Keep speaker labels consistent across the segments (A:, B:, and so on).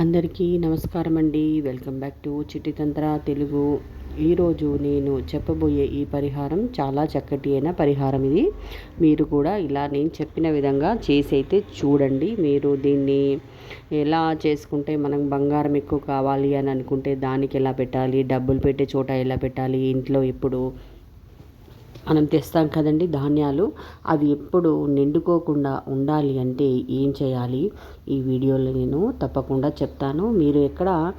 A: అందరికీ నమస్కారం అండి welcome back to Chittitantra Telugu. ఈరోజు నేను చెప్పబోయే ఈ పరిహారం చాలా చక్కటి అయిన పరిహారం ఇది. మీరు కూడా ఇలా నేను చెప్పిన విధంగా చేసి అయితే చూడండి. మీరు దీన్ని ఎలా చేసుకుంటే మనం బంగారం ఎక్కువ కావాలి అని అనుకుంటే దానికి ఎలా పెట్టాలి? డబ్బులు పెట్టే చోట ఎలా పెట్టాలి? ఇంట్లో ఇప్పుడు మనం తెస్తాం కదండి ధాన్యాలు. అవి ఎప్పుడు నిండుకోకుండా ఉండాలి అంటే ఏం చేయాలి? ఈ వీడియోలో నేను తప్పకుండా చెప్తాను. మీరు ఎక్కడ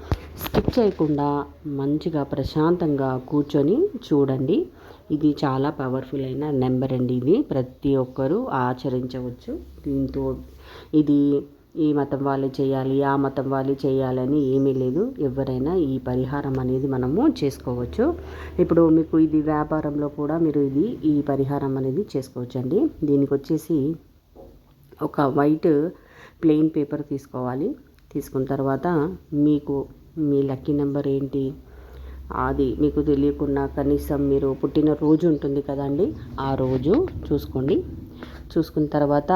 A: స్కిప్ చేయకుండా మంచిగా ప్రశాంతంగా కూర్చొని చూడండి. ఇది చాలా పవర్ఫుల్ అయిన నెంబర్ అండి ఇది. ప్రతి ఒక్కరూ ఆచరించవచ్చు. దీంతో ఇది ఈ మతం వాళ్ళు చేయాలి ఆ మతం వాళ్ళు చేయాలని ఏమీ లేదు. ఎవరైనా ఈ పరిహారం అనేది మనము చేసుకోవచ్చు. ఇప్పుడు మీకు ఇది వ్యాపారంలో కూడా మీరు ఇది ఈ పరిహారం అనేది చేసుకోవచ్చు అండి దీనికి వచ్చేసి ఒక వైట్ ప్లెయిన్ పేపర్ తీసుకోవాలి. తీసుకున్న తర్వాత మీకు మీ లక్కీ నెంబర్ ఏంటి? అది మీకు తెలియకుండా కనీసం మీరు పుట్టిన రోజు ఉంటుంది కదండి ఆ రోజు చూసుకోండి. చూసుకున్న తర్వాత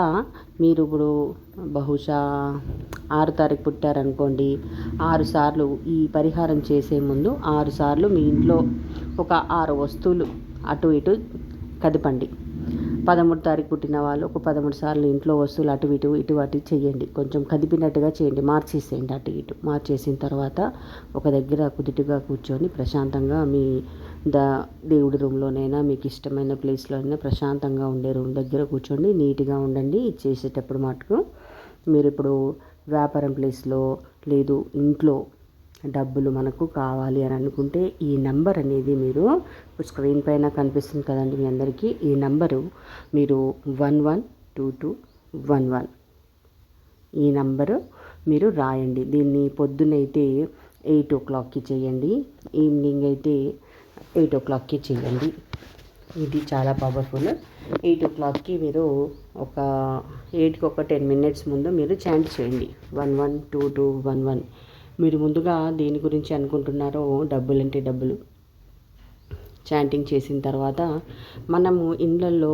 A: మీరు ఇప్పుడు బహుశా ఆరు తారీఖు పుట్టారనుకోండి ఆరు సార్లు ఈ పరిహారం చేసే ముందు ఆరు సార్లు మీ ఇంట్లో ఒక ఆరు వస్తువులు అటు ఇటు కదపండి. పదమూడు తారీఖు పుట్టిన వాళ్ళు ఒక పదమూడు సార్లు ఇంట్లో వస్తువులు అటు ఇటు ఇటు అటు చేయండి. కొంచెం కదిపినట్టుగా చేయండి. మార్చేసేయండి అటు ఇటు. మార్చేసిన తర్వాత ఒక దగ్గర కుదుటిగా కూర్చొని ప్రశాంతంగా మీ ద దేవుడి రూమ్లోనైనా మీకు ఇష్టమైన ప్లేస్లో అయినా ప్రశాంతంగా ఉండే రూమ్ దగ్గర కూర్చోండి నీట్గా ఉండండి. చేసేటప్పుడు మటుకు మీరు ఇప్పుడు వ్యాపారం ప్లేస్లో లేదు ఇంట్లో డబ్బులు మనకు కావాలి అని అనుకుంటే ఈ నెంబర్ అనేది మీరు స్క్రీన్ పైన కనిపిస్తుంది కదండి మీ అందరికీ. ఈ నెంబరు మీరు one one two two one one ఈ నంబరు మీరు రాయండి. దీన్ని పొద్దునైతే ఎయిట్ ఓ క్లాక్కి చేయండి. ఈవినింగ్ అయితే ఎయిట్ ఓ క్లాక్కి చేయండి. ఇది చాలా పవర్ఫుల్. ఎయిట్ ఓ క్లాక్కి మీరు ఒక ఎయిట్కి ఒక టెన్ మినిట్స్ ముందు మీరు చాంట్ చేయండి. One one two two one one మీరు ముందుగా దేని గురించి అనుకుంటున్నారో డబ్బులు అంటే డబ్బులు. చాంటింగ్ చేసిన తర్వాత మనము ఇండ్లల్లో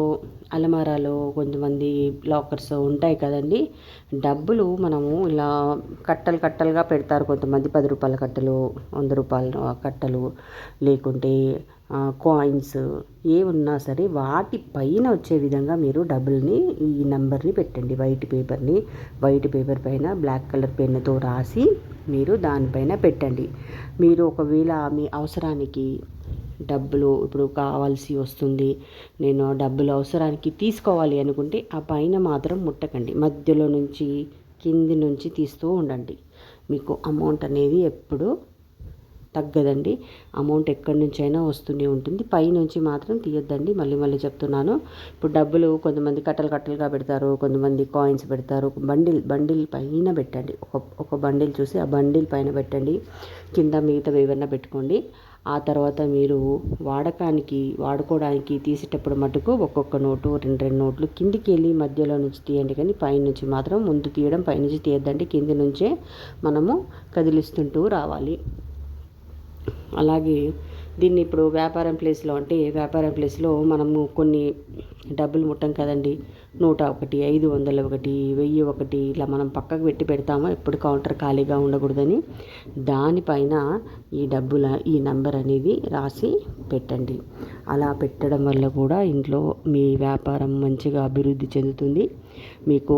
A: అలమారాలో కొంతమంది లాకర్స్ ఉంటాయి కదండి. డబ్బులు మనము ఇలా కట్టలు కట్టలుగా పెడతారు కొంతమంది. పది రూపాయల కట్టలు వంద రూపాయల కట్టలు లేకుంటే కాయిన్స్ ఏ ఉన్నా సరే వాటి పైన వచ్చే విధంగా మీరు డబ్బుల్ని ఈ నెంబర్ని పెట్టండి. వైట్ పేపర్ని వైట్ పేపర్ పైన బ్లాక్ కలర్ పెన్నుతో రాసి మీరు దానిపైన పెట్టండి. మీరు ఒకవేళ మీ అవసరానికి డబ్బులు ఇప్పుడు కావాల్సి వస్తుంది నేను డబ్బులు అవసరానికి తీసుకోవాలి అనుకుంటే ఆ పైన మాత్రం ముట్టకండి. మధ్యలో నుంచి కింది నుంచి తీస్తూ ఉండండి. మీకు అమౌంట్ అనేది ఎప్పుడు తగ్గదండి. అమౌంట్ ఎక్కడి నుంచి అయినా వస్తూనే ఉంటుంది. పైనుంచి మాత్రం తీయొద్దండి. మళ్ళీ మళ్ళీ చెప్తున్నాను. ఇప్పుడు డబ్బులు కొంతమంది కట్టలు కట్టలుగా పెడతారు కొంతమంది కాయిన్స్ పెడతారు. బండిల్ బండిల్ పైన పెట్టండి. ఒక ఒక బండిల్ చూసి ఆ బండిల్ పైన పెట్టండి. కింద మిగతా ఏవైనా పెట్టుకోండి. ఆ తర్వాత మీరు వాడకానికి వాడుకోవడానికి తీసేటప్పుడు మటుకు ఒక్కొక్క నోటు రెండు రెండు నోట్లు కిందికి వెళ్ళి మధ్యలో నుంచి తీయండి కానీ పైనుంచి మాత్రం ముందు తీయడం పైనుంచి తీయద్దండి. కింది నుంచే మనము కదిలిస్తుంటూ రావాలి. అలాగే దీన్ని ఇప్పుడు వ్యాపారం ప్లేస్లో అంటే వ్యాపారం ప్లేస్లో మనము కొన్ని డబ్బులు ముట్టం కదండి. నూట ఒకటి ఐదు వందలు ఒకటి వెయ్యి ఒకటి ఇలా మనం పక్కకు పెట్టి పెడతామో ఎప్పుడు కౌంటర్ ఖాళీగా ఉండకూడదని దానిపైన ఈ డబ్బుల ఈ నంబర్ అనేది రాసి పెట్టండి. అలా పెట్టడం వల్ల కూడా ఇంట్లో మీ వ్యాపారం మంచిగా అభివృద్ధి చెందుతుంది. మీకు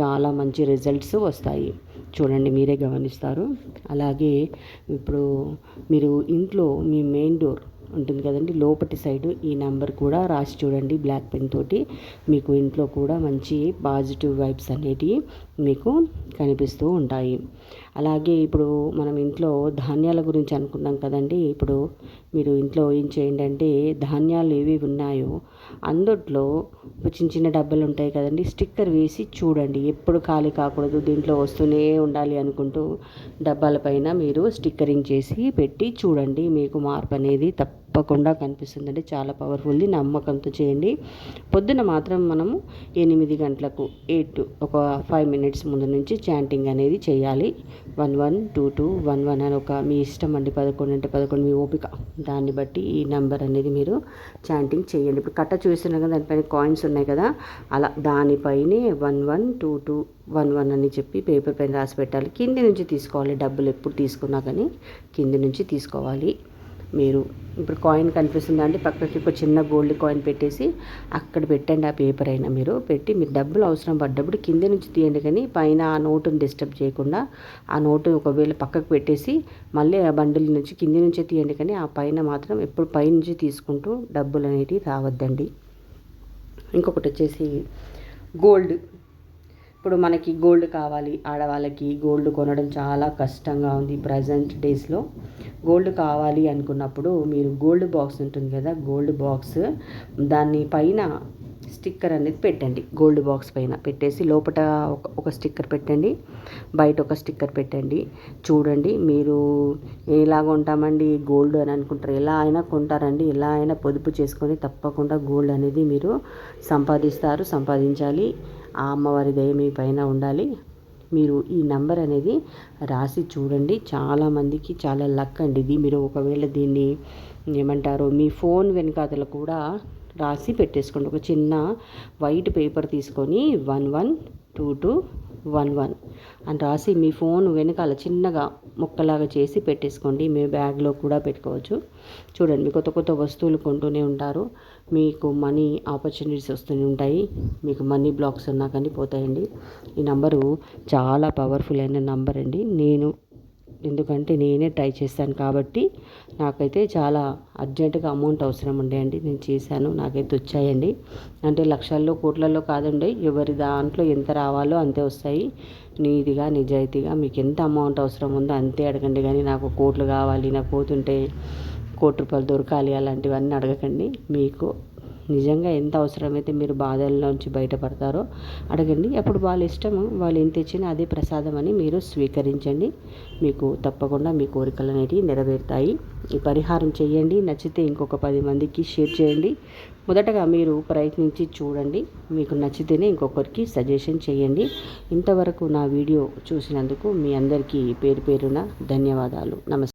A: చాలా మంచి రిజల్ట్స్ వస్తాయి. చూడండి మీరే గమనిస్తారు. అలాగే ఇప్పుడు మీరు ఇంట్లో మీ మెయిన్ డోర్ ఉంటుంది కదండి లోపటి సైడ్ ఈ నెంబర్ కూడా రాసి చూడండి బ్లాక్ పెన్ తోటి. మీకు ఇంట్లో కూడా మంచి పాజిటివ్ వైబ్స్ అనేటివి మీకు కనిపిస్తూ ఉంటాయి. అలాగే ఇప్పుడు మనం ఇంట్లో ధాన్యాల గురించి అనుకున్నాం కదండి. ఇప్పుడు మీరు ఇంట్లో ఏం చేయండి అంటే ధాన్యాలు ఏవి ఉన్నాయో అందుట్లో చిన్న చిన్న డబ్బాలు ఉంటాయి కదండి. స్టిక్కర్ వేసి చూడండి. ఎప్పుడు ఖాళీ కాకూడదు. దీంట్లో వస్తూనే ఉండాలి అనుకుంటూ డబ్బాల పైన మీరు స్టిక్కరింగ్ చేసి పెట్టి చూడండి. మీకు మార్పు అనేది తప్ప తప్పకుండా కనిపిస్తుందండి. చాలా పవర్ఫుల్ది నమ్మకంతో చేయండి. పొద్దున మాత్రం మనము ఎనిమిది గంటలకు ఎయిట్ ఒక ఫైవ్ మినిట్స్ ముందు నుంచి చాంటింగ్ అనేది చేయాలి. One one two two one one అని ఒక మీ ఇష్టం అండి. పదకొండు అంటే పదకొండు మీ ఓపిక. దాన్ని బట్టి ఈ నెంబర్ అనేది మీరు చాంటింగ్ చేయండి. ఇప్పుడు కట్ట చూస్తున్నారు కదా దానిపైన కాయిన్స్ ఉన్నాయి కదా. అలా దానిపైనే one one two two one one అని చెప్పి పేపర్ పైన రాసి పెట్టాలి. కింది నుంచి తీసుకోవాలి. డబ్బులు ఎప్పుడు తీసుకున్నా కానీ కింది నుంచి తీసుకోవాలి. మీరు ఇప్పుడు కాయిన్ కనిపిస్తుందా అంటే పక్కకి ఒక చిన్న గోల్డ్ కాయిన్ పెట్టేసి అక్కడ పెట్టండి ఆ పేపర్ అయినా మీరు. పెట్టి మీరు డబ్బులు అవసరం పడ్డప్పుడు కింద నుంచి తీయండి కానీ పైన ఆ నోటుని డిస్టర్బ్ చేయకుండా ఆ నోటు ఒకవేళ పక్కకు పెట్టేసి మళ్ళీ ఆ బండిల నుంచి కింది నుంచే తీయండి కానీ ఆ పైన మాత్రం ఎప్పుడు పైనుంచి తీసుకుంటూ డబ్బులు అనేటివి రావద్దండి. ఇంకొకటి వచ్చేసి గోల్డ్ ఇప్పుడు మనకి గోల్డ్ కావాలి. ఆడవాళ్ళకి గోల్డ్ కొనడం చాలా కష్టంగా ఉంది ప్రజెంట్ డేస్లో గోల్డ్ కావాలి అనుకున్నప్పుడు మీరు గోల్డ్ బాక్స్ ఉంటుంది కదా గోల్డ్ బాక్స్ దాన్ని పైన స్టిక్కర్ అనేది పెట్టండి. గోల్డ్ బాక్స్ పైన పెట్టేసి లోపల ఒక ఒక స్టిక్కర్ పెట్టండి. బయట ఒక స్టిక్కర్ పెట్టండి. చూడండి మీరు ఎలా కొంటామండి గోల్డ్ అని అనుకుంటారు. ఎలా అయినా కొంటారండి. ఎలా అయినా పొదుపు చేసుకొని తప్పకుండా గోల్డ్ అనేది మీరు సంపాదిస్తారు సంపాదించాలి. ఆ అమ్మవారి దయ మీ పైన ఉండాలి. మీరు ఈ నంబర్ అనేది రాసి చూడండి. చాలామందికి చాలా లక్ అండి ఇది. మీరు ఒకవేళ దీన్ని ఏమంటారు? మీ ఫోన్ వెనుకాతలు కూడా రాసి పెట్టేసుకోండి. ఒక చిన్న వైట్ పేపర్ తీసుకొని one one two two one one అని రాసి మీ ఫోన్ వెనకాల చిన్నగా ముక్కలాగా చేసి పెట్టేసుకోండి. మీ బ్యాగ్లో కూడా పెట్టుకోవచ్చు. చూడండి కొత్త కొత్త వస్తువులు కొంటూనే ఉంటారు. మీకు మనీ ఆపర్చునిటీస్ వస్తూనే ఉంటాయి. మీకు మనీ బ్లాక్స్ ఉన్నా కానీ పోతాయండి. ఈ నంబరు చాలా పవర్ఫుల్ అయిన నంబర్ అండి. నేను ఎందుకంటే నేనే ట్రై చేశాను కాబట్టి నాకైతే చాలా అర్జెంటుగా అమౌంట్ అవసరం ఉండే అండి. నేను చేశాను నాకైతే వచ్చాయండి. అంటే లక్షల్లో కోట్లలో కాదండి. ఎవరి దాంట్లో ఎంత రావాలో అంతే వస్తాయి. నీదిగా నిజాయితీగా మీకు ఎంత అమౌంట్ అవసరం ఉందో అంతే అడగండి. కానీ నాకు కోట్లు కావాలి నాకు పోతుంటే కోటి రూపాయలు దొరకాలి అలాంటివన్నీ అడగకండి. మీకు నిజంగా ఎంత అవసరమైతే మీరు బాధల్లోంచి బయటపడతారో అడగండి. అప్పుడు వాళ్ళ ఇష్టము వాళ్ళు ఏం తెచ్చినా అదే ప్రసాదం అని మీరు స్వీకరించండి. మీకు తప్పకుండా మీ కోరికలు అనేటివి నెరవేరుతాయి. ఈ పరిహారం చేయండి. నచ్చితే ఇంకొక పది మందికి షేర్ చేయండి. మొదటగా మీరు ప్రయత్నించి చూడండి. మీకు నచ్చితేనే ఇంకొకరికి సజెషన్ చేయండి. ఇంతవరకు నా వీడియో చూసినందుకు మీ అందరికీ పేరు పేరున ధన్యవాదాలు. నమస్తే